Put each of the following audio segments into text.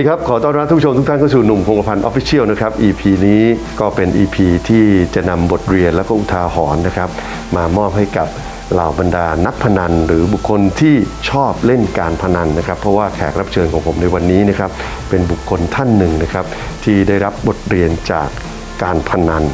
สวัสดีครับ ขอต้อนรับทุกผู้ชมทุกท่านเข้าสู่หนุ่มพงศ์พันธ์ออฟฟิเชียลนะครับ EP นี้ก็เป็น EP ที่จะนำบทเรียนและก็อุทาหรณ์นะครับ มามอบให้กับเหล่าบรรดานักพนันหรือบุคคลที่ชอบเล่นการพนันนะครับ เพราะว่าแขกรับเชิญของผมในวันนี้นะครับ เป็นบุคคลท่านหนึ่งนะครับ ที่ได้รับบทเรียนจากการพนัน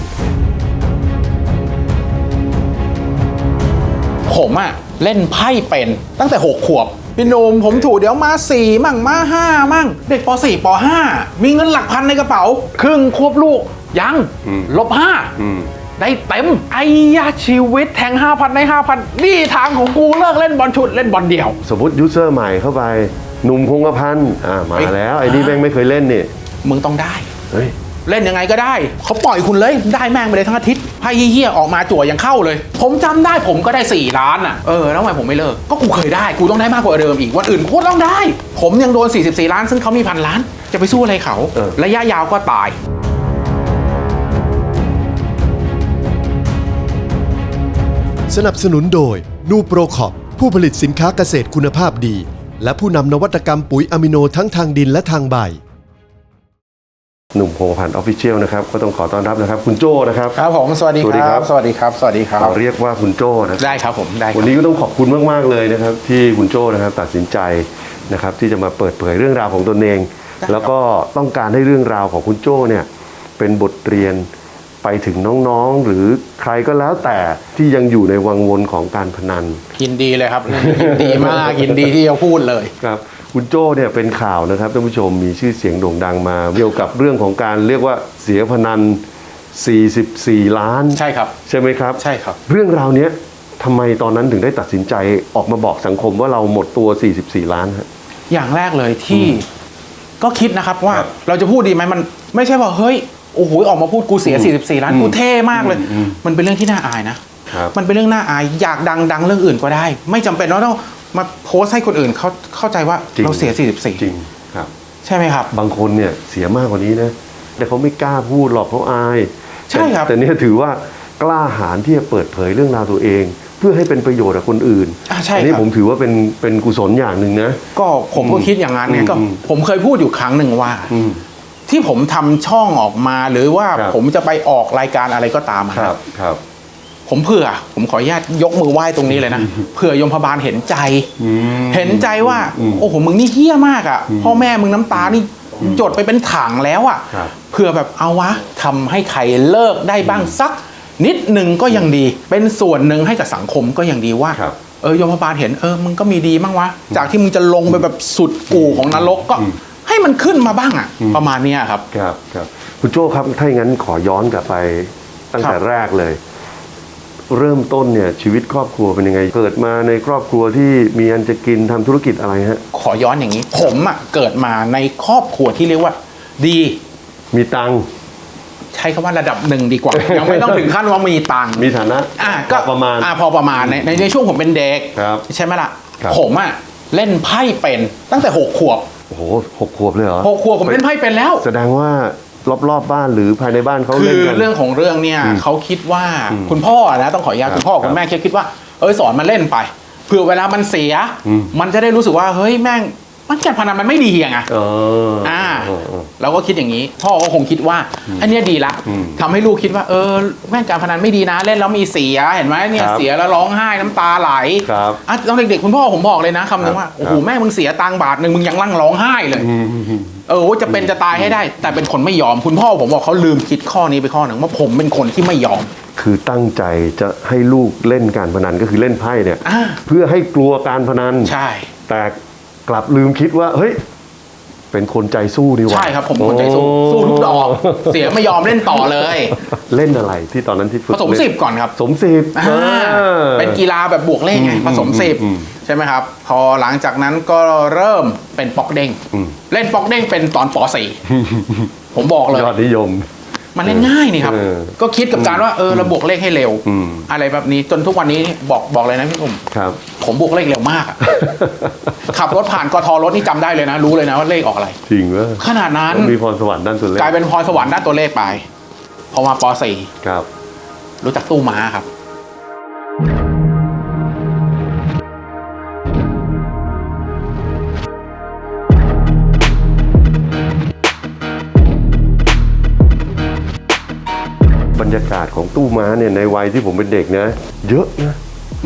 ผมอะเล่นไพ่เป็นตั้งแต่หกขวบ พี่หนุ่มผมถูกเดี๋ยวมาสี่มั่งมาห้ามั่ง เด็กปสี่ปห้ามีเงินหลักพันในกระเป๋า ครึ่งควบลูก ยังอืมลบห้าอืมได้เต็มไอ้ยาชีวิตแทง 5,000ใน5,000 นี่ทางของกูเลิกเล่นบอลชุดเล่นบอลเดี่ยว สมมติยูเซอร์ใหม่เข้าไป หนุ่มพงศ์พันธ์อ่ามาเฮ้ยแล้ว ไอ้นี่แม่งไม่เคยเล่นนี่ มึงต้องได้ เฮ้ย เล่นยังไงก็ได้ เขาปล่อยคุณเลย ได้แม่งไปเลยทั้งอาทิตย์ไพ่เฮี้ยๆออกมาจั่วยังเข้าเลย ผมจำได้ผมก็ได้ 4 ล้านอะเออแล้วทำไมผมไม่เลิก ก็กูเคยได้กูต้องได้มากกว่าเดิมอีกวันอื่นกูก็ต้องได้ ผมยังโดน 44 ล้าน ซึ่งเขามีพันล้าน จะไปสู้อะไรเขาเออระยะยาวก็ตายสนับสนุนโดยนูโปรคอปผู้ผลิตสินค้าเกษตรคุณภาพดี และผู้นำนวัตกรรมปุ๋ยอะมิโนทั้งทางดินและทางใบ หนุ่มพงศ์พันธ์ออฟฟิเชียลนะครับก็ต้องขอต้อนรับนะครับ คุณโจ้นะครับ ครับผมสวัสดีสวัสดีคครัรับบสวัสดีครับ สวัสดีครับเราเรียกว่าคุณโจ้นะได้ครับผมได้ควัรันบนี้ก็ต้องขอบคุณมากๆเลยนะครับ ที่คุณโจ้นะครับตัดสินใจนะครับที่จะมาเปิดเผยเรื่องราวของตนเอง แล้วก็ต้องการให้เรื่องราวของคุณโจ้เนี่ยเป็นบทเรียนไปถึงน้องๆ หรือใครก็แล้วแต่ที่ยังอยู่ในวังวนของการพนันยินดีเลยครับยินดีมากยินดีที่จะพูดเลยครับ คุณโจ้เนี่ยเป็นข่าวนะครับท่านผู้ชมมีชื่อเสียงโด่งดังมา เกี่ยวกับเรื่องของการเรียกว่าเสียพนัน 44 ล้าน ใช่ครับ ใช่ไหมครับ ใช่ครับ เรื่องราวเนี้ยทำไมตอนนั้นถึงได้ตัดสินใจออกมาบอกสังคมว่าเราหมดตัว 44 ล้านฮะ อย่างแรกเลยที่ก็คิดนะครับว่าครับเราจะพูดดีไหมมันไม่ใช่ว่าเฮ้ยโอ้โหออกมาพูดกูเสีย 44 ล้านอืมกูเท่มากเลยอืมมันเป็นเรื่องที่น่าอายนะครับ มันเป็นเรื่องน่าอายอยากดังดังเรื่องอื่นก็ได้ ไม่จำเป็นว่าต้อง มาโพสต์ให้คนอื่นเขาเข้าใจว่าจริง เราเสีย จริง44ครับใช่ไหมครับ บางคนเนี่ยเสียมากกว่านี้นะ แต่เขาไม่กล้าพูดหรอกเพราะอายใช่ครับ แต่แต่เนี่ยถือว่ากล้าหาญที่จะเปิดเผยเรื่องราวตัวเอง เพื่อให้เป็นประโยชน์กับคนอื่นอ่าใช่อันี้ครับ ผมถือว่าเป็นเป็นกุศลอย่างหนึ่งนะ ก็ผมก็คิดอย่างนั้นเนี่ยก็อืม ผมเคยพูดอยู่ครั้งหนึ่งว่า อืม ที่ผมทำช่องออกมาหรือว่าครับ ผมจะไปออกรายการอะไรก็ตามอะครับครับ ผมเผื่อ ผมขออนุญาตยกมือไหว้ตรงนี้เลยนะเผื่อยมพบาลเห็นใจอืมเห็นใจว่าอืมโอ้โหมึงนี่เฮี้ยมากอะพ่อแม่มึงน้ำตานี่จดไปเป็นถังแล้วอะครับเผื่อแบบเอาวะทำให้ใครเลิกได้บ้างสัก นิดหนึ่งก็ยังดี เป็นส่วนหนึ่งให้กับสังคมก็ยังดีว่าครับเออยมพบาลเห็นเออมึงก็มีดีบ้างวะจากที่มึงจะลงไปแบบสุดกู่ของนรกก็ให้มันขึ้นมาบ้างอะ ประมาณเนี้ยครับครับครับคุณโจ้ครับถ้าอย่างนั้นขอย้อนกลับไปตั้งแต่ครับแรกเลย เริ่มต้นเนี่ยชีวิตครอบครัวเป็นยังไง เกิดมาในครอบครัวที่มีอันจะกินทำธุรกิจอะไรฮะ ขอย้อนอย่างนี้ ผมอะเกิดมาในครอบครัวที่เรียกว่า ดี มีตังค์ใช้คำว่าระดับหนึ่งดีกว่า ยังไม่ต้องถึงขั้นว่ามีตังค์มีฐานะอะก็พอประมาณอะพอประมาณในในในช่วงผมเป็นเด็กครับใช่ไหมล่ะครับผมอะเล่นไพ่เป็นตั้งแต่หกขวบโอ้โหหกขวบเลยเหรอหกขวบผมเล่นไพ่เป็นแล้ว แสดงว่า รอบๆบ้านหรือภายในบ้านเขาคืเล่นอกัน เรื่องของเรื่องเนี่ยอืมเขาคิดว่าอืมคุณพ่อนะต้องขออนุญาตครับคุณพ่อครัคุบณแม่คิดว่า เออสอนมันเล่นไปเผื่อเวลามันเสียอืมมันจะได้รู้สึกว่าเฮ้ยแม่ง มันการพนันมันไม่ดีอะไงเอออ่าเออเออเราก็คิดอย่างนี้ พ่อก็คงคิดว่า อันเนี้ยดีละอืมทำให้ลูกคิดว่า เออแม่งการพนันไม่ดีนะ เล่นแล้วมีเสียเห็นไหมเนี่ยครับเสียแล้วร้องไห้น้ำตาไหลครับอะตอนเด็กๆคุณพ่อผมบอกเลยนะคำนึงว่าครับโอ้โหแม่มึงเสียตังค์บาทหนึ่งมึงยังลั่งร้องไห้เลยอืมเออว่าจะเป็นจะตายให้ได้ แต่เป็นคนไม่ยอม คุณพ่อผมบอกเขาลืมคิดข้อนี้ไปข้อหนึ่งว่าผมเป็นคนที่ไม่ยอม คือตั้งใจจะให้ลูกเล่นการพนันก็คือเล่นไพ่เนี่ยอ่าเพื่อให้กลัวการพนันใช่ แต่ กลับลืมคิดว่า เฮ้ย เป็นคนใจสู้ดีหว่า ใช่ครับผมเป็นคนใจสู้โสู้ทุกดอกเสียไม่ยอมเล่นต่อเลย เล่นอะไรที่ตอนนั้นที่ฝึกผสมเล่นสิบก่อนครับ สมสิบอ่าออ เป็นกีฬาแบบบวกเลขไงอืมผสมสิบอืมใช่ไหมครับ พอหลังจากนั้นก็เริ่มเป็นป๊อกเด้งอืมเล่นป๊อกเด้งเป็นตอนป .4 ผมบอกเลย ยอดนิยม มันเล่นง่ายนี่ครับเออก็คิดกับการว่าเออเราบวกเลขให้เร็วอืมอะไรแบบนี้จนทุกวันนี้บอกบอกเลยนะพี่ผมครับ ผมบวกเลขเร็วมากอะขับรถผ่านกทรถนี่จำได้เลยนะ รู้เลยนะว่าเลขออกอะไร จริงเว่าขนาดนั้นมีพรสวรรค์ด้านตัวเลขกลายเป็นพรสวรรค์ด้านตัวเลขไป พอมาปครับ .4 รู้จักตู้ม้าครับ ยากาศของตู้ม้าเนี่ยในวัยที่ผมเป็นเด็กนะ เยอะนะ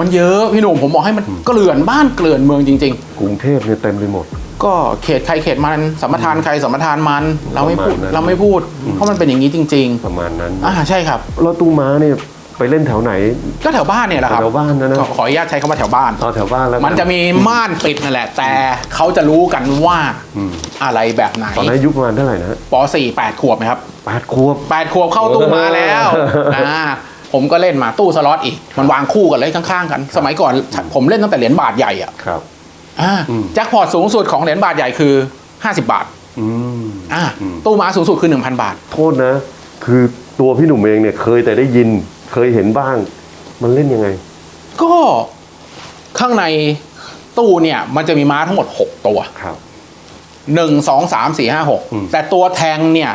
มันเยอะพี่หนุ่มผมบอกให้มันเกลื่อนบ้านเกลื่อนเมืองจริง กรุงเทพเนี่ยเต็มไปหมด ๆ ก็เขตใครเขตมันสัมปทานใครสัมปทานมัน เราไม่พูดประมาณนั้น เราไม่พูด เพราะมันเป็นอย่างนี้จริง ประมาณนั้นๆ อ่าใช่ครับ แล้วตู้ม้าเนี่ย ไปเล่นแถวไหน ก็แถวบ้านเนี่ยแหละครับแถวบ้านนะนะขอขออนุญาตใช้คำว่าแถวบ้าน เอาแถวบ้านแล้วกัมันจะมีม่านปิดนั่นแหละ แต่เขาจะรู้กันว่าอืมอะไรแบบไหนตอนนั้นอายุประมาณเท่าไหร่นะป .4 8ขวบไหมครับ แปดขวบ8ขวบเข้าตู้มาแล้วเอออ่าผมก็เล่นมาตู้สล็อตอีก มันวางคู่กันเลยข้างๆกัน สมัยก่อนผมเล่นตั้งแต่เหรียญบาทใหญ่อะครับ อ่าอืม แจ็คพอตสูงสุดของเหรียญบาทใหญ่คือ 50 บาทอืม อ่าอืม ตู้ม้าสูงสุดคือ 1,000 บาท โทษนะ คือตัวพี่หนุ่มเองเนี่ยเคยแต่ได้ยิน เคยเห็นบ้าง มันเล่นยังไง ก็ข้างในตู้เนี่ย มันจะมีม้าทั้งหมด 6 ตัวครับหนึ่งสองสามสี่ห้าหกอืมแต่ตัวแทงเนี่ย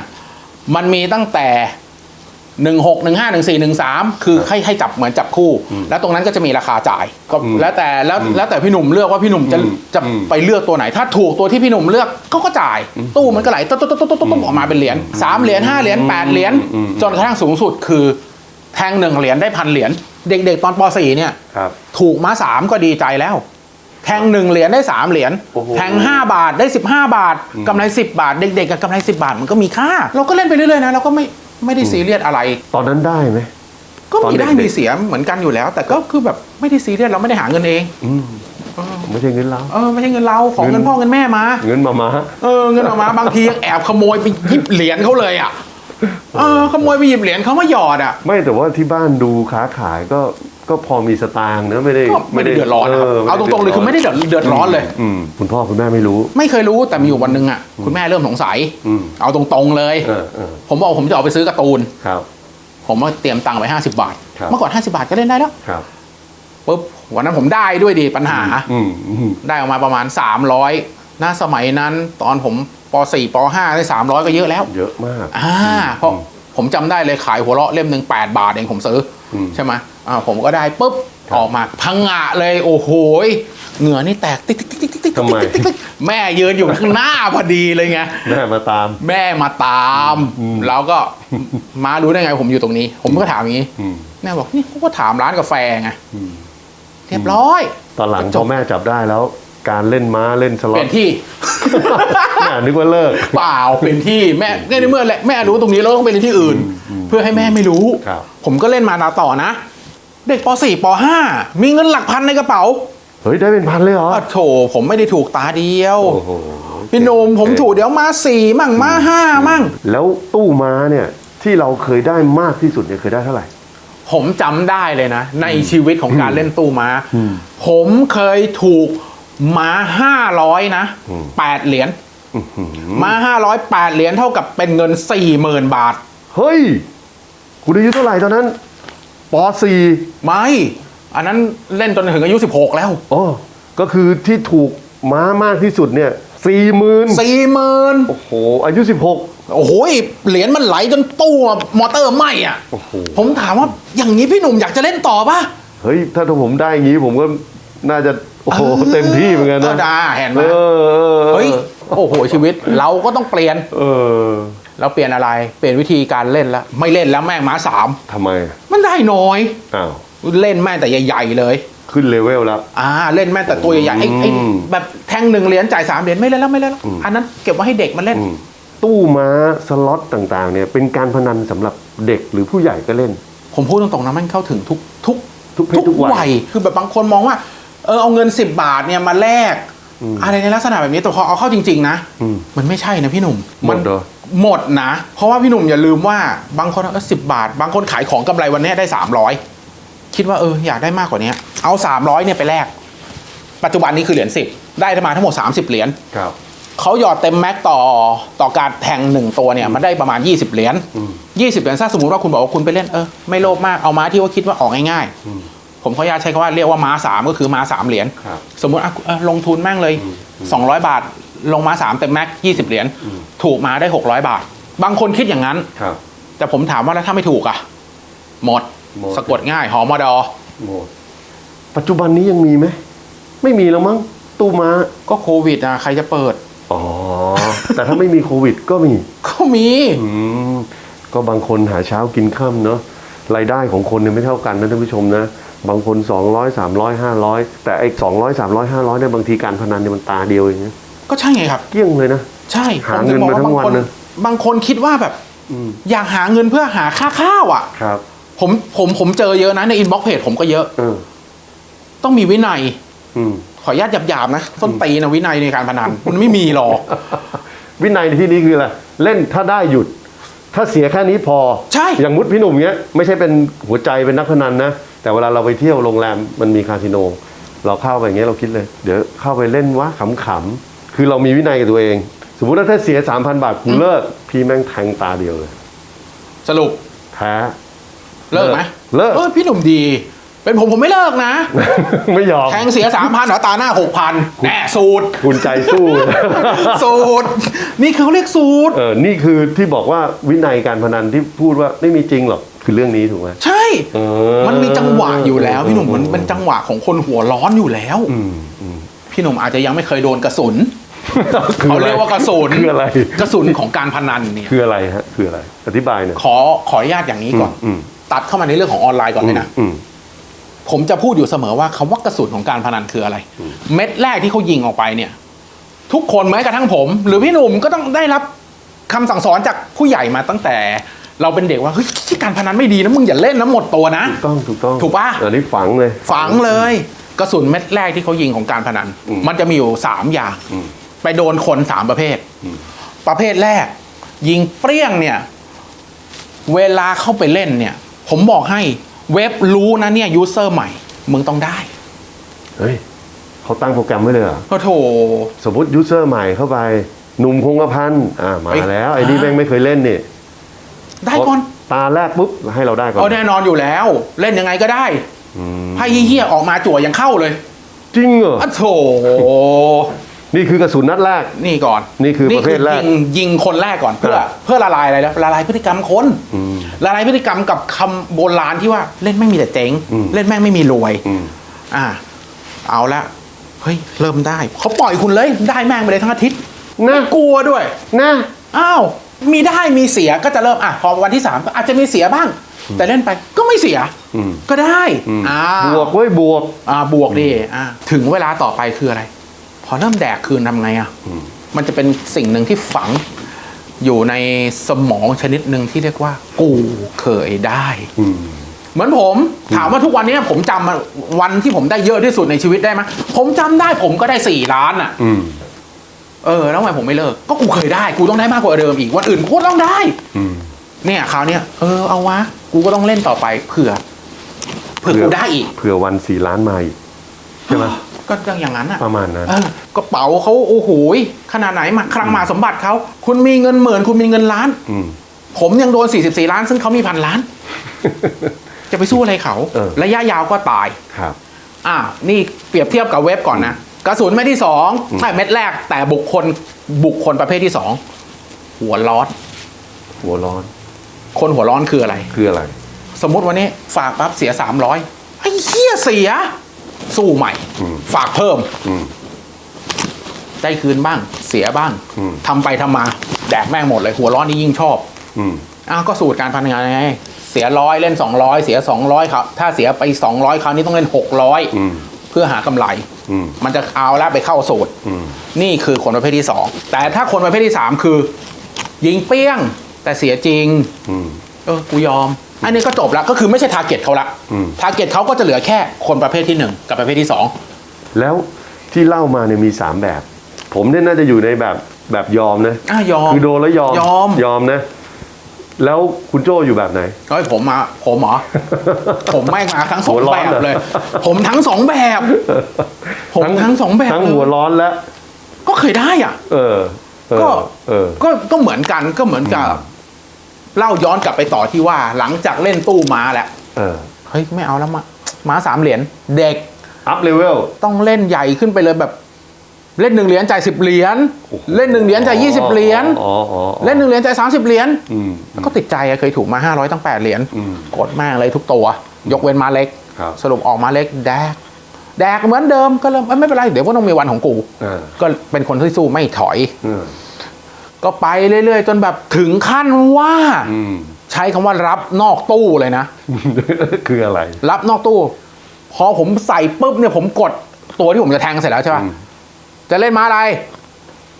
มันมีตั้งแต่หนึ่งหกหนึ่งห้าหนึ่งสี่หนึ่งสามคือให้ให้จับเหมือนจับคู่ แล้วตรงนั้นก็จะมีราคาจ่ายก็อืมแล้วแต่แล้วอืมแล้วแต่พี่หนุ่มเลือกว่าพี่หนุ่มจะอืมจะอืมไปเลือกตัวไหน ถ้าถูกตัวที่พี่หนุ่มเลือกเขาก็จ่าย ตู้มันก็ไหลตุ๊บตุ๊บตุ๊บตุ๊บตุ๊บตุ๊บออกมาเป็นเหรียญสามเหรียญห้าเหรียญแปดเหรียญอืมจนกระทั่งสูงสุดคือแท งหนึ่งเหรียญได้พันเหรียญเด็กๆตอนป .4 เนี่ยครับ ถูกมาสามก็ดีใจแล้ว แทงหนึ่งเหรียญได้สามเหรียญโอ้โหแทงห้าบาทได้สิบห้าบาทอืม กำไรสิบบาท เด็กๆกับกำไรสิบาทมันก็มีค่า เราก็เล่นไปเรื่อยๆนะเราก็ไม่ไม่ได้ซีเรียสอะไร ตอนนั้นได้ไหม ก็ตอนมีเด็กได้ๆมีเสียเหมือนกันอยู่แล้ว แต่ก็คือแบบไม่ได้ซีเรียสเราไม่ได้หาเงินเองอืมไม่ใช่เงินเรา เออไม่ใช่เงินเราของเงิเงินนพ่อเงินแม่มา เงินมามา เออเงินออกมาบางทียังแอบขโมยไปหยิบเหรียญเขาเลยอะ เออขโมยไปหยิบเหรียญเขามาหยอดอะ ไม่แต่ว่าที่บ้านดูค้าขายก็ก็พอมีสตางค์นะไม่ได้ก็ไม่ได้เดือดร้อนนะครับเอาตรงๆเลยคือไม่ได้เดือดเดือดร้อนเลย อืมคุณพ่อคุณแม่ไม่รู้ ไม่เคยรู้แต่มีอยู่วันหนึ่งอะคุณแม่เริ่มสงสัยอืมเอาตรงๆเลย เออเออผมบอกผมจะออกไปซื้อการ์ตูน ครับ ผมก็เตรียมตังค์ไว้50บาท ครับ เมื่อก่อน50บาทก็เล่นได้แล้วครับ ปุ๊บวันนั้นผมได้ด้วยดีปัญหา อืมอืมได้ออกมาประมาณ300 น่าสมัยนั้นตอนผมป .4 ป .5 ได้300ก็เยอะแล้ว เยอะมากอ่าเพราะผมจำได้เลยขายหัวเราะเล่มหนึ่ง8บาทเองผมซื้ออมใช่ไหมอ่าผมก็ได้ปุ๊บครับออกมาพังงะเลย โอ้โหยเหงื่อนี่แตกติ๊กติ๊กติ๊กติ๊กติ๊กทำไมติ๊กติ๊กติ๊กแม่ยืนอยู่ข้างหน้าพอดีเลยไงแม่มาตาม แม่มาตามอืมแล้วก็มารู้ได้ไงผมอยู่ตรงนี้ ผมก็ถามอย่างนี้อืมแม่บอกนี่เขาก็ถามร้านกาแฟไงอืมเรียบร้อย ตอนหลังจพอบแม่จับได้แล้ว การเล่นม้าเล่นสเปล็อลี่ตยนที่แม่นึกว่าเลิกเปล่าเปลี่ยนที่แม่ในเมื่อแม่รู้ตรงนี้แล้วต้องไปเรียนที่อื่นอืมเพื่อให้แม่ไม่รู้ครับผมก็เล่นมาต่อนะ เด็กป .4 ป .5 มีเงินหลักพันในกระเป๋าเฮ้ยได้เป็นพันเลยเหรออ้าวโถผมไม่ได้ถูกตาเดียวโอ้โหพี่หนุ่มผมถูกเดี๋ยวมาสี่มั่งมาห้ามั่ง แล้วตู้ม้าเนี่ยที่เราเคยได้มากที่สุดเนี่ยเคยได้เท่าไหร่ ผมจำได้เลยนะ ในชีวิตของการเล่นตู้ม้าอืมผมเคยถูก ม้าห้าร้อยนะอืมแปดเหรียญอื้อหือม้าห้าร้อยแปดเหรียญเท่ากับเป็นเงินสี่หมื่นบาท เฮ้ย คุณอายุเท่าไหร่ตอนนั้นป .4 ไม่ อันนั้นเล่นจนถึงอายุสิบหกแล้วอ๋อก็คือที่ถูกม้ามากที่สุดเนี่ยสี่หมื่นสี่หมื่นโอ้โห อายุ16โอ้โหเหรียญมันไหลจนตู้มอเตอร์ไหมอะโอ้โหผมถามว่าอย่างนี้พี่หนุ่มอยากจะเล่นต่อป่ะเฮ้ย ถ้าผมได้อย่างนี้ผมก็น่าจะ โอ้โหเต็มที่เหมือนกันก็นะได้เห็นไหมเออเออออเฮ้ยโอ้โหชีวิตเราก็ต้องเปลี่ยน เออเราเปลี่ยนอะไร เปลี่ยนวิธีการเล่นแล้ว ไม่เล่นแล้วแม่งม้าสามทำไม มันได้น้อยอ้าวเล่นแม่งแต่ใหญ่ๆเลย ขึ้นเลเวลแล้วอ่าเล่นแม่งแต่ตัวใหญ่ๆไอ้ไอ้อืมแบบแทงหนึ่งเหรียญจ่ายสามเหรียญไม่เล่นแล้วไม่เล่นแล้วอืมอันนั้นเก็บไว้ให้เด็กมันเล่นอืมตู้ม้าสล็อตต่างๆ เนี่ยเป็นการพนันสำหรับเด็กหรือผู้ใหญ่ก็เล่น ผมพูดตรงๆนะมันเข้าถึงทุกทุกทุกเพศทุกวัยคือแบบบางคนมองว่า เออเอาเงิน 10 บาทเนี่ยมาแลกอืมอะไรในลักษณะแบบนี้แต่พอเอาเข้าจริง ๆ นะอืมมันไม่ใช่นะพี่หนุ่มหมดนเหรอหมดนะ เพราะว่าพี่หนุ่มอย่าลืมว่าบางคนเออสิบาท บางคนขายของกำไรวันนี้ได้ 300 คิดว่าเอออยากได้มากกว่านี้เอา 300เนี่ยไปแลกปัจจุบันนี้คือเหรียญ10 ได้มาทั้งหมด 30 เหรียญครับเขาหยอดเต็มแม็กต่อต่อการแทงหนึ่งตัวเนี่ยมันได้ประมาณ 20 เหรียญอืม20 เหรียญถ้าสมมติว่าคุณบอกว่าคุณไปเล่นเออไม่โลภมากเอาม้าที่ว่าคิดว่าออกง่ายอืมๆ ผมขออนุญาตใช้คำว่าเรียกว่าม้าสามก็คือม้าสามเหรียญครับ สมมติอะเออลงทุนแม่งเลย อืม200 บาท ลงมา3เต็มแม็ก20เหรียญอืม ถูกมาได้ 600 บาท บางคนคิดอย่างนั้น ครับ แต่ผมถามว่าแล้วถ้าไม่ถูกอะหมด หมด สะกดง่ายหอมอดอหมดปัจจุบันนี้ยังมีไหมไม่มีแล้วมั้งตู้ม้าก็โควิดอะใครจะเปิด อ๋อ แต่ถ้าไม่มีโควิดก็มี ก็มี อืมก็บางคนหาเช้ากินค่ำเนาะรายได้ของคนเนี่ยไม่เท่ากันนะท่านผู้ชมนะ บางคน 200 300 500 แต่ไอ้200 300 500เนี่ยบางทีการพนันเนี่ยมันตาเดียวเองนะก็ใช่ไงครับ เกลี้ยงเลยนะ ใช่หาผมเงิถึนบอกมาทั้งบางวันคนนะบางคนคิดว่าแบบอืมอยากหาเงินเพื่อหาค่าข้าวอะ ครับ ผมผมผมเจอเยอะนะในอินบ็อกเพจผมก็เยอะเออต้องมีวินัย อืมขออนุญาตหยาบๆนะส้นตีนนะวินัยในการพนันมันไม่มีหรอก วินัยในที่นี้คืออะไรเล่นถ้าได้หยุด ถ้าเสียแค่นี้พอ ใช่ อย่างมุดพี่หนุ่มเงี้ยไม่ใช่เป็นหัวใจเป็นนักพนันนะ แต่เวลาเราไปเที่ยวโรงแรมมันมีคาสิโน เราเข้าไปอย่างเงี้ยเราคิดเลย เดี๋ยวเข้าไปเล่นวะขำๆคือเรามีวินัยกับตัวเอง สมมุติว่าถ้าเสีย3,000บาทกูเลิกพี่แม่งแทงตาเดียวเลยสรุปแพ้เลิกไหมเลิกออพี่หนุ่มดี เป็นผมผมไม่เลิกนะ ไม่ยอมแทงเสียสามพันหรอตาหน้าหกพันแน่สูตรคุณใจสู้สูตรนี่เขาเรียกสูตรเออนี่คือที่บอกว่าวินัยการพนันที่พูดว่าไม่มีจริงหรอก คือเรื่องนี้ถูกไหมใช่ เออมันมีจังหวะอยู่แล้ว พี่หนุ่มมันเป็นจังหวะของคนหัวร้อนอยู่แล้ว อืมอืมพี่หนุ่มอาจจะยังไม่เคยโดนกระสุนคือเขาอะไรเรียกว่ากระสุนคืออะไร กระสุนของการพนันเนี่ยคืออะไรฮะ คืออะไร อธิบายหน่อยขอขออนุญาตอย่างนี้ก่อน อืมตัดเข้ามาในเรื่องของออนไลน์ก่อนเลยนะ อืม ผมจะพูดอยู่เสมอว่าคำว่ากระสุนของการพนันคืออะไร เม็ดแรกที่เขายิงออกไปเนี่ย ทุกคนแม้กระทั่งผม หรือพี่หนุ่มก็ต้องได้รับคำสั่งสอนจากผู้ใหญ่มาตั้งแต่ เราเป็นเด็กว่าเฮ้ยที่การพนันไม่ดีนะมึงอย่าเล่นนะหมดตัวนะ ถูกต้องถูกต้องถูกปะ อันนี้ฝังเลย ฝังเลยกระสุนเม็ดแรกที่เขายิงของการพนัน อืมมันจะมีอยู่สามอย่าง อืม ไปโดนคนสามประเภทอืมประเภทแรก ยิงเปรี้ยงเนี่ย เวลาเข้าไปเล่นเนี่ย ผมบอกให้เว็บรู้นะเนี่ยยูเซอร์ใหม่ มึงต้องได้เฮ้ยเขาตั้งโปรแกรมไว้เลยเหรอ โอ้โถ สมมติยูเซอร์ใหม่เข้าไป หนุ่มคงกระพันอ่ามาเอ้ยแล้ว ไอ้นี่แม่งไม่เคยเล่นนี่ ได้ก่อน ตาแรกปุ๊บให้เราได้ก่อนเอาแน่นอนอยู่แล้ว เล่นยังไงก็ได้อืมไพ่เฮี้ยๆออกมาจั่วยังเข้าเลย จริงเหรออ้โถนี่คือกระสุนนัดแรก นี่ก่อน นี่คือประเภทแรก ยิงยิงคนแรกก่อนเพื่ออะเพื่อละลายอะไรแล้วละลายพฤติกรรมคนอืมละลายพฤติกรรมกับคำโบราณที่ว่าเล่นแม่งมีแต่เจ๊งอืมเล่นแม่งไม่มีรวยอืมอ่า เอาละเฮ้ยเริ่มได้เขาปล่อยคุณเลย ได้แม่งไปเลยทั้งอาทิตย์นะกลัวด้วยนะอ้าว มีได้มีเสียก็จะเริ่มอะพอวันที่สามก็อาจจะมีเสียบ้าง แต่เล่นไปก็ไม่เสียอืมก็ได้อืมอ่าบวกไว้ยบวกอ่าบวกดิอ่าถึงเวลาต่อไปคืออะไร พอเริ่มแดกคืนทำไงอะอืมมันจะเป็นสิ่งหนึ่งที่ฝังอยู่ในสมองชนิดหนึ่งที่เรียกว่า กูเคยได้อืมเหมือนผมถามว่าทุกวันนี้ผมจำมันวันที่ผมได้เยอะที่สุดในชีวิตได้ไหมผมจำได้ผมก็ได้สี่ล้านอะอืม เออแล้วทำไมผมไม่เลิก ก็กูเคยได้ กูต้องได้มากกว่าเดิมอีก วันอื่นกูก็ต้องได้ อืม เนี่ยคราวเนี้ยเออเอาวะ กูก็ต้องเล่นต่อไปเผื่อ เผื่อกูได้อีก เผื่อวันสี่ล้านมาอีกใช่ไหมก็ต้องอย่างนั้นอะประมาณนั้น เออกระเป๋าเขาโอ้โหยขนาดไหนมาคลังมหาสมบัติเขาคุณมีเงินหมื่นคุณมีเงินล้าน อืม ผมยังโดน 44 ล้าน ซึ่งเขามีพันล้าน จะไปสู้อะไรเขา เออ ระยะยาวก็ตาย ครับ อ่านี่เปรียบเทียบกับเว็บก่อนนะ กระสุนเม็ดที่สองใช่เม็ดแรก แต่บุคคลบุคคลประเภทที่สองหัวร้อน หัวร้อน คนหัวร้อนคืออะไร คืออะไร สมมติวันนี้ฝากปั๊บเสียสามร้อยไอ้เหี้ยเสีย สู้ใหม่อืมฝากเพิ่มอืมได้คืนบ้าง เสียบ้างอืมทำไปทำมา แดกแม่งหมดเลย หัวร้อนนี่ยิ่งชอบอืมอ้าวก็สูตรการพนันไงเสียร้อยเล่น200เสีย200ครับ ถ้าเสียไป200คราวนี้ต้องเล่น600อืมเพื่อหากำไรอืมมันจะเอาแล้วไปเข้าสูตรอืมนี่คือคนประเภทที่2แต่ถ้าคนประเภทที่3คือ ยิงเปี้ยง แต่เสียจริงอืมเออกูยอม อันนี้ก็จบแล้วก็คือไม่ใช่ทาร์เก็ตเขาละอืมทาร์เก็ตเขาก็จะเหลือแค่คนประเภทที่1กับประเภทที่2แล้วที่เล่ามาเนี่ยมีสามแบบ ผมเนี่ยน่าจะอยู่ในแบบแบบยอมนะอะยอมคือโดนแล้วยอมยอมยอมนะ แล้วคุณโจอยู่แบบไหนเฮ้ยผมมาผมเหรอ ผมไม่มาทั้งสองหัวร้แบอนบเหรอเลย ผมทั้งสองแบบ ผมทั้งสองแบบทั้งเลยหัวร้อนและก็เคยได้อะ เออเออก็เออก็ก็เหมือนกันก็เหมือนกับเล่าย้อนกลับไปต่อที่ว่า หลังจากเล่นตู้ม้าแล้วเออเฮ้ยไม่เอาแล้วมาม้าสามเหรียญเด็กอัพเลเวลต้องเล่นใหญ่ขึ้นไปเลยแบบ เล่นหนึ่งเหรียญจ่ายสิบเหรียญเล่นหนึ่งเหรียญจ่ายยี่สิบเหรียญอ๋ออ๋ออ๋อเล่นหนึ่งเหรียญจ่ายสามสิบเหรียญอืมก็ติดใจอะเคยถูกมาห้าร้อยตั้งแปดเหรียญอืมกดแม่งเลยทุกตัว ยกเว้นมาเล็กครับสรุปออกมาเล็กแดก แดกเหมือนเดิมก็เริ่มเอ้ยไม่เป็นไร เดี๋ยวก็ต้องมีวันของกูอ่าก็เป็นคนที่สู้ไม่ถอยอืมก็ไปเรื่อยๆ จนแบบถึงขั้นว่าอืมชใช้คำว่ารับนอกตู้เลยนะ คืออะไร รับนอกตู้ พอผมใส่ปุ๊บเนี่ยผมกดตัวที่ผมจะแทงเสร็จแล้วใช่ป่ะอืม จะเล่นม้าอะไร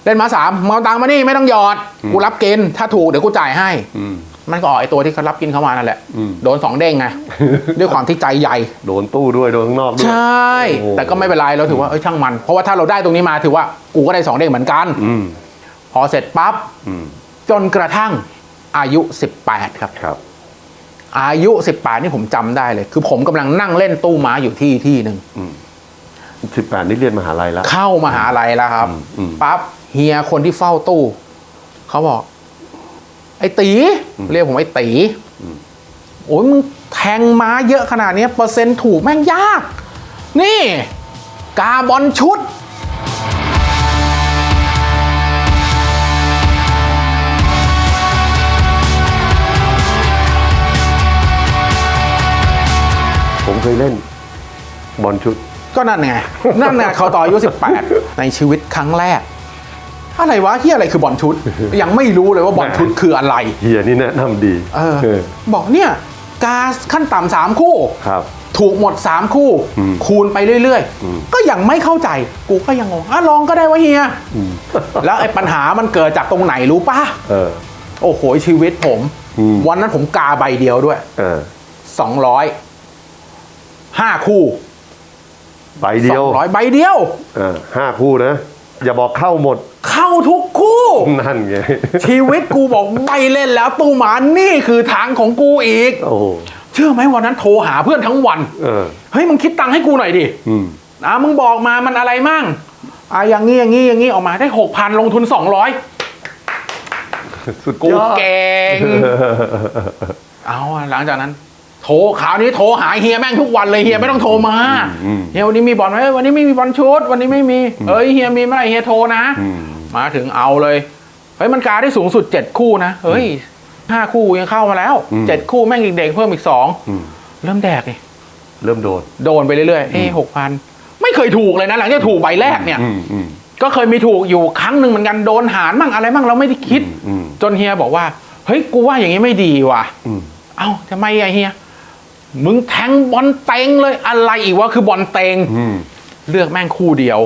เล่นม้าสามมเอาตังค์มานี่ไม่ต้องหยอด กูรับกิน ถ้าถูกเดี๋ยวกูจ่ายให้อืมมันก็ออกไอตัวที่เขารับกินเข้ามานั่นแหละอืมโดนสองเด้งไง ด้วยความที่ใจใหญ่ โดนตู้ด้วย โดนข้างนอกด้วย ใช่โอ้โหแต่ก็ไม่เป็นไรเราถือว่าเอ้ยช่างมัน เพราะว่าถ้าเราได้ตรงนี้มาถือว่ากูก็ได้สองเด้งเหมือนกันอืมพอเสร็จปั๊บอืมจนกระทั่งอายุ18ครับครับอายุ 18 นี่ผมจำได้เลย คือผมกำลังนั่งเล่นตู้ม้าอยู่ที่ที่หนึ่ง สิบแปดนี่เรียนมหาลัยแล้ว เข้ามหาลัยแล้วครับอืมอืม ปั๊บเฮียคนที่เฝ้าตู้เขาบอก ไอ้ตีเรียกผมไอ้ตีโอ้ยมึงแทงม้าเยอะขนาดเนี้ยเปอร์เซ็นต์ถูกแม่งยาก นี่ กาบอลชุด ผมเคยเล่นบอลชุด ก็นั่นไง นั่นไงเขาต่ออายุ18 ในชีวิตครั้งแรก อะไรวะที่อะไรคือบอลชุด ยังไม่รู้เลยว่าบอลชุดคืออะไรเฮียนี่แนะนำดีเออเออบอกเนี่ยกาขั้นต่ำสามคู่ครับถูกหมด 3 คู่อืมคูณไปเรื่อยอืมๆก็ยังไม่เข้าใจ กูก็ยังงงอะลองก็ได้วะเฮียอืมแล้วไอ้ปัญหามันเกิดจากตรงไหนรู้ปะเออโอ้โหชีวิตผมอืมวันนั้นผมกาใบเดียวด้วยเออ200ห้าคู่ ใบเดียว200ใบเดียวเออห้าคู่นะ อย่าบอกเข้าหมด เข้าทุกคู่ นั่นไง ชีวิตกูบอกไม่เล่นแล้วตู้หมานี่คือทางของกูอีก โอ้โหเชื่อไหมวันนั้นโทรหาเพื่อนทั้งวัน เออ เฮ้ยมึงคิดตังค์ให้กูหน่อยดิอืมอะมึงบอกมามันอะไรมั่งอะอย่างงี้อย่างงี้อย่างงี้ออกมาได้หกพันลงทุนสองร้อยสุดกูยอด เก่ง เอาอะหลังจากนั้น โทรข่าวนี้โทรหาเฮียแม่งทุกวันเลยเฮียไม่ต้องโทรมาอืมเฮียวันนี้มีบอลไหมเอ้ยวันนี้ไม่มีบอลชุด วันนี้ไม่มีเอ้ยเฮียมีเมื่อไหร่เฮียโทรนะอืมมาถึงเอาเลยเฮ้ยมันกาได้สูงสุดเจ็ดคู่นะเฮ้ยห้าคู่ยังเข้ามาแล้วอืมเจ็ดคู่แม่งอีกเด็กเพิ่มอีกสองอืมเริ่มแดกเลยเริ่มโดนโดนไปเรื่อยๆเอ้หกพันไม่เคยถูกเลยนะหลังจากถูกใบแรกเนี่ยอืมอืมก็เคยมีถูกอยู่ครั้งหนึ่งเหมือนกันโดนหารมั่งอะไรมั่งเราไม่ได้คิดอืมจนเฮียบอกว่า เฮ้ยกูว่าอย่างนี้ไม่ดีว่ะอืมเอ้าทำไมอะเฮีย มึงแทงบอลเต็งเลยอะไรอีกวะคือบอลเต็งอืมเลือกแม่งคู่เดียว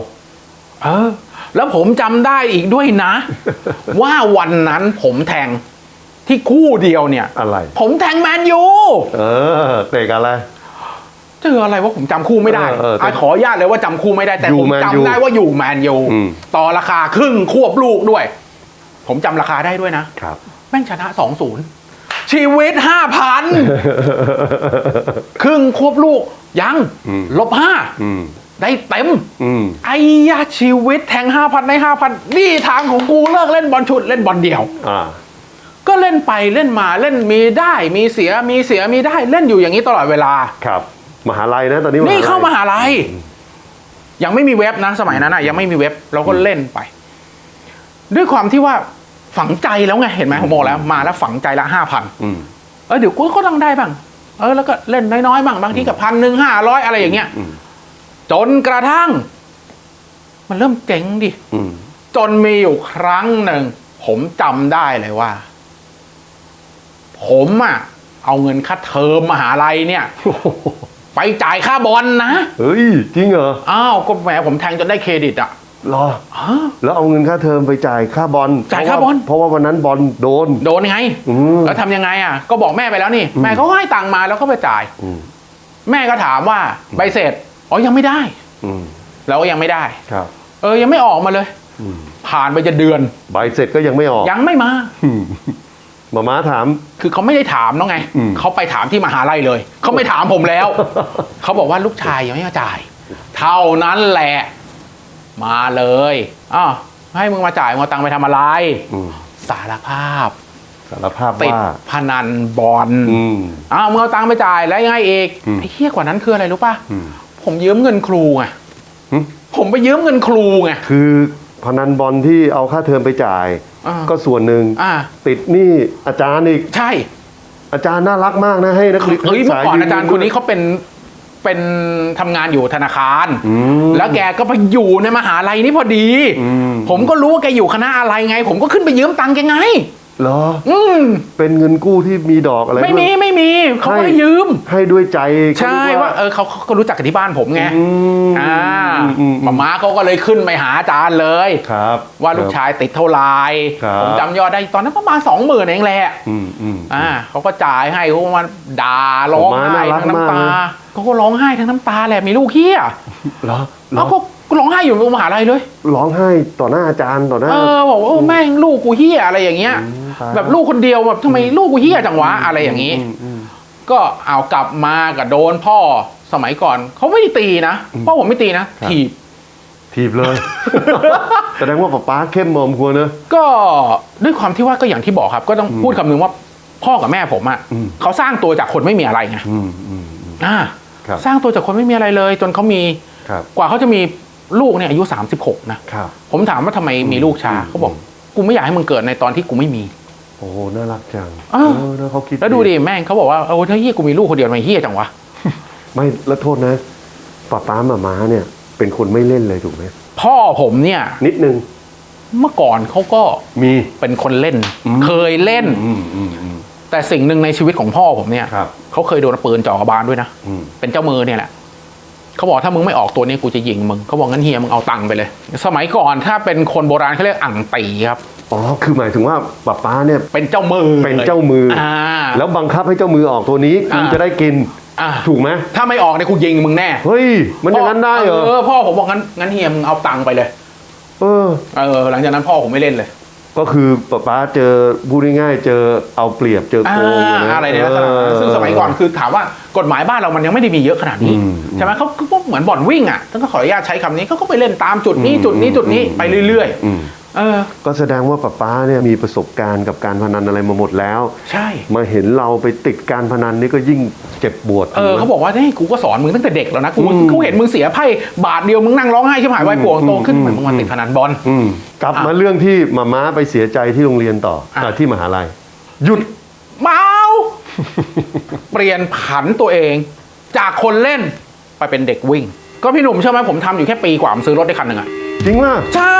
เออ แล้วผมจำได้อีกด้วยนะ ว่าวันนั้นผมแทงที่คู่เดียวเนี่ย อะไร ผมแทงแมนยูเออเตะกันอะไรเจออะไรว่าผมจำคู่ไม่ได้เออเออแต่ะขออนุญาตเลยว่าจำคู่ไม่ได้แต่อยู่ผมแมนจำยูได้ว่าอยู่แมนยูอืม ต่อราคาครึ่งควบลูกด้วย ผมจำราคาได้ด้วยนะครับ แม่งชนะสองศูนย์ ชีวิตห้าพันครึ่งควบลูก ยังอืมลบห้าอืมได้เต็มอืมไอ้ยาชีวิตแทงห้าพันได้ห้าพันนี่ทางของกูเลิกเล่นบอลชุดเล่นบอลเดี่ยวอ่าก็เล่นไปเล่นมาเล่นมีได้มีเสียมีเสียมีได้เล่นอยู่อย่างนี้ตลอดเวลาครับ มหาลัยนะตอนนี้นี่เข้ามลัยหาลัยยังไม่มีเว็บนะ สมัยนั้นนะยังไม่มีเว็บเราก็เล่นไป ด้วยความที่ว่า ฝังใจแล้วไงเห็นไหมผมบอกแล้วมาแล้วฝังใจละห้าพันอืมเออเดี๋ยวกูก็ต้องได้บ้าง เออแล้วก็เล่นน้อยๆบ้างบางทีกับพันหนึ่งห้าร้อยอะไรอย่างเงี้ยอืมจนกระทั่ง มันเริ่มเจ๋งดิอืมจนมีอยู่ครั้งหนึ่งผมจำได้เลยว่า ผมอะเอาเงินค่าเทอมมหาลัยเนี่ยไปจ่ายค่าบอลนะเฮ้ยจริงเหรออ้าวก็แหมผมแทงจนได้เครดิตอะ รออ้าวแล้วเอาเงินค่าเทอมไปจ่ายค่าบอลจ่ายค่าบอล เพราะว่าเพราะว่าวันนั้นบอลโดน โดนไงอืมแล้วทำยังไงอะก็บอกแม่ไปแล้วนี่ แม่ก็ให้ตังค์มาแล้วก็ไปจ่ายอืมแม่ก็ถามว่าใบเสร็จอ๋อยังไม่ได้อืมเราก็ยังไม่ได้ครับ เออยังไม่ออกมาเลยอืมผ่านไปจะเดือน ใบเสร็จก็ยังไม่ออก ยังไม่มาอืมหมาม้าถาม คือเขาไม่ได้ถามน้องไงอืมเขาไปถามที่มหาลัยเลยเขาไม่ถามผมแล้วเขาบอกว่าลูกชายยังไม่มาจ่าย เท่านั้นแหละ มาเลยอ้าวให้มึงมาจ่ายมึงเอาตังค์ไปทำอะไร อืมสารภาพสารภาพติดว่าพนันบอลอืม อ้าวมึงเอาตังค์ไปจ่ายแล้วยังไงอีกอืม ไอ้เหี้ยกว่านั้นคืออะไรรู้ป่ะอืม ผมยืมเงินครูไงหึ ผมไปยืมเงินครูไง คือพนันบอลที่เอาค่าเทอมไปจ่าย อ่า ก็ส่วนหนึ่งอ่า ติดหนี้อาจารย์อีกใช่อาจารย์น่ารักมากนะให้นักเรียนเฮ้ยเมื่อก่อนศึษอาจารย์คนนี้เขาเป็น เป็นทำงานอยู่ธนาคารอืมแล้วแกก็ไปอยู่ในมหาลัยนี้พอดีอืมผมก็รู้ว่าแกอยู่คณะอะไรไง ผมก็ขึ้นไปยืมตังค์แกไง เหรอ อืมเป็นเงินกู้ที่มีดอกอะไรไม่มีด้วยไม่มีเขาก็ให้ให้ยืม ให้ด้วยใจใช่เขรียกว่าเออเขาเขาก็รู้จักกันที่บ้านผมไงอืมอ่าอืมอืมหมาม้าเขาก็เลยขึ้นไปหาอาจารย์เลยครับ ว่าลูกชายติดเท่าไหร่ครับผมจำยอดได้ตอนนั้นประมาณสองหมื่นเองแหละอืมอืมอ่าเขาก็จ่ายให้เขาก็มาด่าร้องไห้หมาม้าน่ารักทั้งน้ำตามากนะเขาก็ร้องไห้ทั้งน้ำตาแหละมีลูกเฮียเหรอเหรเขาอ ก็ก็ร้องไห้อยู่ในมหาลัยเลย ร้องไห้ต่อหน้าอาจารย์ต่อหน้า เออบอกว่าเออแม่งลูกกูเฮียอะไรอย่างเงี้ยตายแบบลูกคนเดียวแบบทำไมลูกกูเฮียจังวะอะไรอย่างงี้อืมอืม ก็เอากลับมากับโดนพ่อสมัยก่อนเขาไม่ได้ตีนะพ่อผมไม่ตีนะครับ ถีบถีบเลย แสดงว่าป๊าป๊าเข้มมอมควรนะก็ด้วยความที่ว่าก็อย่างที่บอกครับ ก็ต้องพูดคำนึงว่าพ่อกับแม่ผมอะอืม เขาสร้างตัวจากคนไม่มีอะไรไงอืมอืมอืม อ่าครับ สร้างตัวจากคนไม่มีอะไรเลย จนเขามี ครับ กว่าเขาจะมี ลูกเนี่ยอายุ 36 นะ ครับ ผมถามว่าทำไมมีลูกช้าเขาบอก กูไม่อยากให้มึงเกิดในตอนที่กูไม่มี โอ้โหน่ารักจังอ้าวเออแล้วเขาคิดแล้วดูดิแม่งเขาบอกว่าเออถ้าเฮียกูมีลูกคนเดียวทำไมเฮียจังวะ ไม่แล้วโทษนะป๊าป๊าหมาม้าเนี่ย เป็นคนไม่เล่นเลยถูกไหมพ่อผมเนี่ยนิดนึงเมื่อก่อนเขาก็มี เป็นคนเล่นอืมเคยเล่น อืมอืมอืมแต่สิ่งหนึ่งในชีวิตของพ่อผมเนี่ยครับ เขาเคยโดนปืนจ่อกระบาลด้วยนะ อืมเป็นเจ้ามือเนี่ยแหละ เขาบอกถ้ามึงไม่ออกตัวนี้กูจะยิงมึงเขาบอกงั้นเฮียมึงเอาตังค์ไปเลย สมัยก่อนถ้าเป็นคนโบราณเขาเรียกอ่างตีครับ อ๋อ คือหมายถึงว่าป๊าป๊าเนี่ยเป็นเจ้ามือเป็นเจ้ามือออ่าแล้วบังคับให้เจ้ามือออกตัวนี้คุณอ่าจะได้กินอ่าถูกไหมถ้าไม่ออกเนี่ยกูยิงมึงแน่เฮ้ยมันอย่างนั้นได้เหรอเออพ่อผมบอกงั้นงั้นเฮียมึงเอาตังค์ไปเลย เออ เออ หลังจากนั้นพ่อผมไม่เล่นเลย ก็คือป๊าป๊าเจอพูดง่ายๆเจอเอาเปรียบเจออ่าโกงนะอะไรเนี่ยลักษณะนั้นซึ่งสมัยก่อนคือถามว่ากฎหมายบ้านเรามันยังไม่ได้มีเยอะขนาดนี้อืมใช่ไหมเขาก็เหมือนบ่อนวิ่งอะต้องขออนุญาตใช้คำนี้เขาก็ไปเล่นตามจุดนี้จุดนี้จุดนี้ไปเรื่อยอืมๆ เออ ก็แสดงว่าป๊าป๊าเนี่ยมีประสบการณ์กับการพนันอะไรมาหมดแล้ว ใช่ มาเห็นเราไปติดการพนันนี่ก็ยิ่งเจ็บปวดเออเขาบอกว่าเฮ้ยกูก็สอนมึงตั้งแต่เด็กแล้วนะกูอืมเขาเห็นมึงเสียไพ่บาทเดียวมึงนั่งร้องไห้ชิบหายไว้ปวดโตขึ้นอืมเหมือนมึงมาติดพนันบอลอืมกลับมาเรื่องที่มาม้าไปเสียใจที่โรงเรียนต่ออะอะที่มหาลัยหยุดเมาเปลี่ยนผันตัวเอง จากคนเล่นไปเป็นเด็กวิ่ง ก็พี่หนุ่มเชื่อไหมผมทำอยู่แค่ปีกว่าผมซื้อรถได้คันหนึ่งอะจริงว่าใช่